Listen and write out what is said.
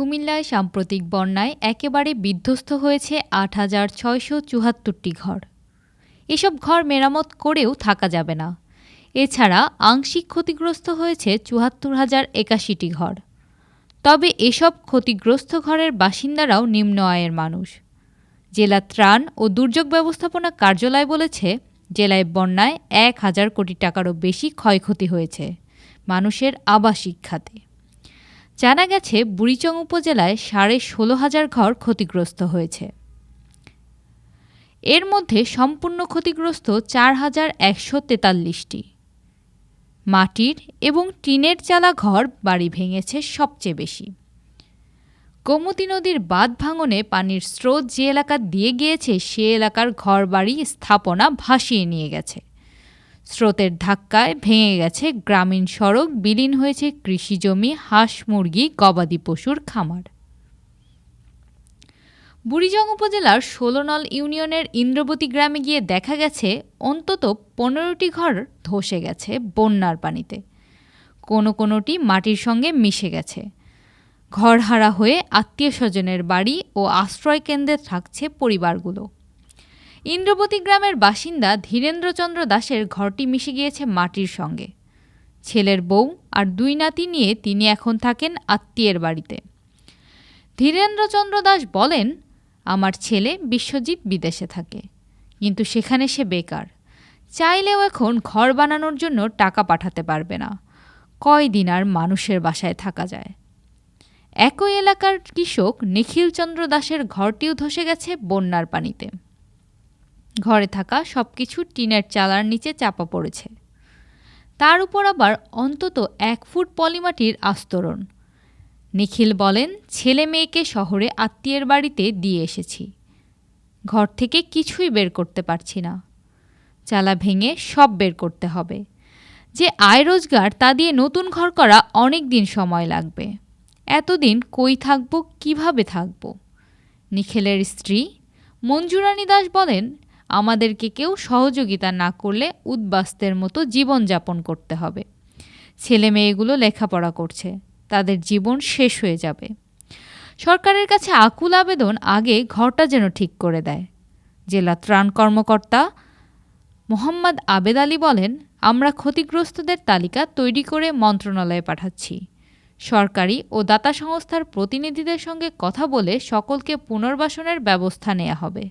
কুমিল্লায় সাম্প্রতিক বন্যায় একেবারে বিধ্বস্ত হয়েছে আট হাজার ছয়শো চুহাত্তরটি ঘর। এসব ঘর মেরামত করেও থাকা যাবে না। এছাড়া আংশিক ক্ষতিগ্রস্ত হয়েছে চুয়াত্তর হাজার একাশিটি ঘর। তবে এসব ক্ষতিগ্রস্ত ঘরের বাসিন্দারাও নিম্ন আয়ের মানুষ। জেলা ত্রাণ ও দুর্যোগ ব্যবস্থাপনা কার্যালয় বলেছে, জেলায় বন্যায় এক হাজার কোটি টাকারও বেশি ক্ষয়ক্ষতি হয়েছে মানুষের আবাসিক খাতে। জানা গেছে, বুড়িচং উপজেলায় সাড়ে ষোলো হাজার ঘর ক্ষতিগ্রস্ত হয়েছে। এর মধ্যে সম্পূর্ণ ক্ষতিগ্রস্ত চার হাজার একশো তেতাল্লিশটি। মাটির এবং টিনের চালা ঘর বাড়ি ভেঙেছে সবচেয়ে বেশি। গোমতী নদীর বাঁধ ভাঙনে পানির স্রোত যে এলাকা দিয়ে গিয়েছে, সে এলাকার ঘরবাড়ি স্থাপনা ভাসিয়ে নিয়ে গেছে। স্রোতের ধাক্কায় ভেঙে গেছে গ্রামীণ সড়ক, বিলীন হয়েছে কৃষিজমি হাঁস মুরগি, গবাদি পশুর খামার। বুড়িজং উপজেলার ষোলনল ইউনিয়নের ইন্দ্রবতী গ্রামে গিয়ে দেখা গেছে, অন্তত পনেরোটি ঘর ধসে গেছে বন্যার পানিতে। কোনো কোনোটি মাটির সঙ্গে মিশে গেছে। ঘরহারা হয়ে আত্মীয় স্বজনের বাড়ি ও আশ্রয় কেন্দ্রে থাকছে পরিবারগুলো। ইন্দ্রবতী গ্রামের বাসিন্দা ধীরেন্দ্রচন্দ্র দাসের ঘরটি মিশে গিয়েছে মাটির সঙ্গে। ছেলের বউ আর দুই নাতি নিয়ে তিনি এখন থাকেন আত্মীয়ের বাড়িতে। ধীরেন্দ্রচন্দ্র দাস বলেন, আমার ছেলে বিশ্বজিৎ বিদেশে থাকে, কিন্তু সেখানে সে বেকার। চাইলেও এখন ঘর বানানোর জন্য টাকা পাঠাতে পারবে না। কয়দিন আর মানুষের বাসায় থাকা যায়। একই এলাকার কৃষক নিখিলচন্দ্র দাসের ঘরটিও ধসে গেছে বন্যার পানিতে। ঘরে থাকা সব কিছু টিনের চালার নিচে চাপা পড়েছে। তার উপর আবার অন্তত এক ফুট পলিমাটির আস্তরণ। নিখিল বলেন, ছেলে মেয়েকে শহরে আত্মীয়ের বাড়িতে দিয়ে এসেছি। ঘর থেকে কিছুই বের করতে পারছি না। চালা ভেঙে সব বের করতে হবে। যে আয় রোজগার, তা দিয়ে নতুন ঘর করা অনেক দিন সময় লাগবে। এতদিন কই থাকব, কীভাবে থাকব? নিখিলের স্ত্রী মঞ্জুরানী দাস বলেন আমাদেরকে কেউ সহযোগিতা না করলে উদ্বাস্তের মতো জীবনযাপন করতে হবে। ছেলে মেয়েগুলো লেখাপড়া করছে, তাদের জীবন শেষ হয়ে যাবে। সরকারের কাছে আকুল আবেদন আগে ঘরটা যেন ঠিক করে দেয়। জেলা ত্রাণ কর্মকর্তা মোহাম্মদ আবেদ আলী বলেন, আমরা ক্ষতিগ্রস্তদের তালিকা তৈরি করে মন্ত্রণালয়ে পাঠাচ্ছি। সরকারি ও দাতা সংস্থার প্রতিনিধিদের সঙ্গে কথা বলে সকলকে পুনর্বাসনের ব্যবস্থা নেওয়া হবে।